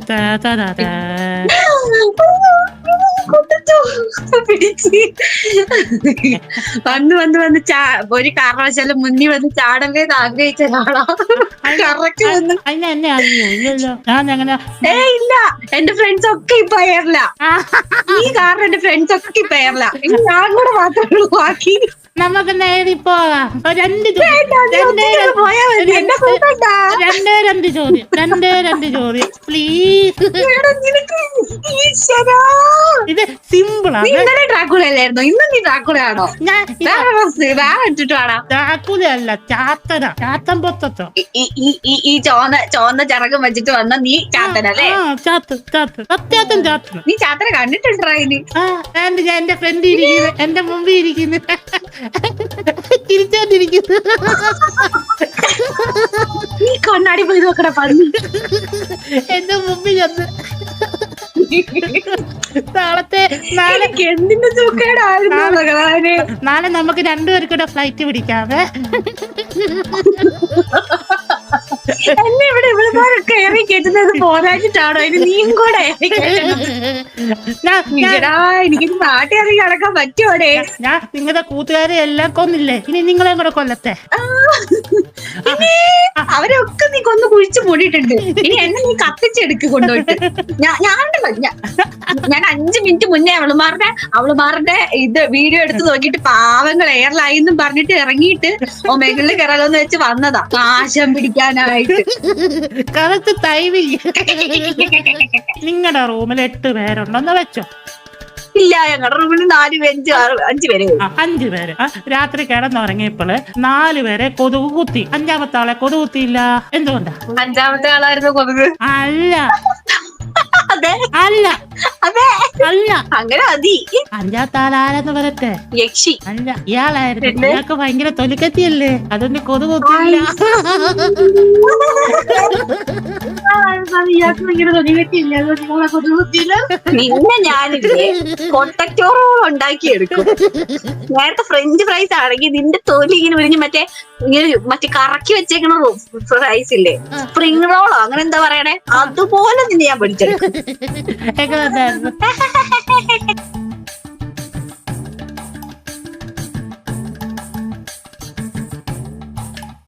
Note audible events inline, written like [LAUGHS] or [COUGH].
da, da, da. പിടിച്ച് വന്ന് വന്ന് വന്ന് ചാ ഒരു കാരണവശാലും മുന്നിൽ വന്ന് ചാടലേന്ന് ആഗ്രഹിച്ച ഒരാളാ. കറക്റ്റ് വന്ന്. ഞാൻ അങ്ങനെ ഏ ഇല്ല. എന്റെ ഫ്രണ്ട്സ് ഒക്കെ ഇപ്പൊ എയറില്ല ഈ കാരണം എന്റെ ഫ്രണ്ട്സ് ഒക്കെ ഇപ്പൊ എയറില്ല ഞാൻ കൂടെ മാത്രമേ ഉള്ളൂ ബാക്കി. നമുക്ക് നേടി പോകാം രണ്ട് രണ്ടേ രണ്ട് ചോദ്യം. രണ്ടേ രണ്ട് ചോദ്യം. പ്ലീസ്. ഇത് സിമ്പിൾ ആണ്. ഇന്നലെ ഡ്രാക്കുള ഇന്ന് നീ ഡ്രാക്കുള ആണോ ഞാൻ വേറെ ഡ്രസ് വേറെ ഇട്ടിട്ട് വേണം. ചാക്കുലല്ല ചാത്തന ചാത്തൻ പൊത്തത്തോ ഈ- ചോന്ന ചോന്ന ചിറകും വെച്ചിട്ട് വന്ന നീ ചാത്തനല്ലേ? ആ ചാത്ത് ചാത്ത്. സത്യാത്തൻ ചാത്തന് നീ ചാത്തനെ കണ്ടിട്ടുണ്ടോ ഇനി? ഞാൻ എന്റെ ഫ്രണ്ട് ഇരിക്കുന്നു. എന്റെ മുമ്പിൽ ഇരിക്കുന്നു. ചിരിച്ചോണ്ടിരിക്കുന്നു. നീ കണ്ണാടി പോയി നോക്കട പന്നി. എന്റെ മുമ്പിൽ ചെന്ന് നാളത്തെ നാളെ എന്തിന്റെ ഭഗവാനെ നാളെ നമുക്ക് രണ്ടുപേർക്കൂടെ ഫ്ലൈറ്റ് പിടിക്കാമേ എന്നെ ഇവിടെ ഇവിടെ കയറി കയറ്റുന്നത് പോരാഞ്ഞിട്ടാണോ? ഇനി നീയും കൂടെ എനിക്കിത് നാട്ടിൽ ഇറങ്ങി നടക്കാൻ പറ്റുമോടെ ഞാൻ നിങ്ങളുടെ കൂട്ടുകാരെ എല്ലാം കൊന്നില്ലേ? ഇനി നിങ്ങളെയും കൂടെ കൊല്ലത്തെ അവരൊക്കെ കുഴിച്ചു മൂടിയിട്ടുണ്ട്. ഇനി എന്നെ നീ കത്തിച്ചെടുക്ക് കൊണ്ടുപോയിട്ട്. ഞാൻ ഞാനുണ്ടല്ലോ ഞാൻ അഞ്ചു മിനിറ്റ് മുന്നേ അവളുമാരുടെ അവളുമാരുടെ ഇത് വീഡിയോ എടുത്ത് നോക്കിയിട്ട് പാവങ്ങൾ എയർലൈൻ എന്നും പറഞ്ഞിട്ട് ഇറങ്ങിയിട്ട് ഒമേകളിൽ കയറാലോന്ന് വെച്ച് വന്നതാ. കാശം പിടിക്കാനായിട്ട്. കറക്റ്റ് തൈവില്ല നിങ്ങളുടെ റൂമിൽ എട്ട് പേരുണ്ടെന്ന് വെച്ചോ. ഇല്ല ഞങ്ങളുടെ റൂമിൽ നാല് അഞ്ച് അഞ്ചു പേര്. അഞ്ചു പേര്. ആ, രാത്രി കിടന്നുറങ്ങിയപ്പോൾ നാല് പേരെ കൊതുക് കുത്തി. അഞ്ചാമത്തെ ആളെ കൊതുക് കുത്തിയില്ല. എന്തുകൊണ്ടാ? അഞ്ചാമത്തെ ആളായിരുന്നു കൊതുക്. അല്ല. അതെ. അല്ല. അതെ. അല്ല. അങ്ങനെ മതി അഞ്ചാമത്തെ ആളാരെന്ന് പറയട്ടെ യക്ഷി. അല്ല ഇയാളായിരുന്നു? ഇയാൾക്ക് ഭയങ്കര തൊലിക്കത്തിയല്ലേ? അതുകൊണ്ട് കൊതു കുത്തിയില്ല നിന്നെ ഞാനില്ലേ കൊട്ടച്ചോറോളം ഉണ്ടാക്കിയെടുക്കും. നേരത്തെ ഫ്രഞ്ച് ഫ്രൈസ് ആണെങ്കിൽ നിന്റെ തൊലി ഇങ്ങനെ വിരിഞ്ഞ് മറ്റേ ഇങ്ങനെ മറ്റേ കറക്കി വെച്ചേക്കണ റൈസ് ഇല്ലേ? സ്പ്രിങ് റോളോ അങ്ങനെ എന്താ പറയണേ? അതുപോലെ തന്നെ ഞാൻ ഉണ്ടായിരുന്നു [LAUGHS] [LAUGHS]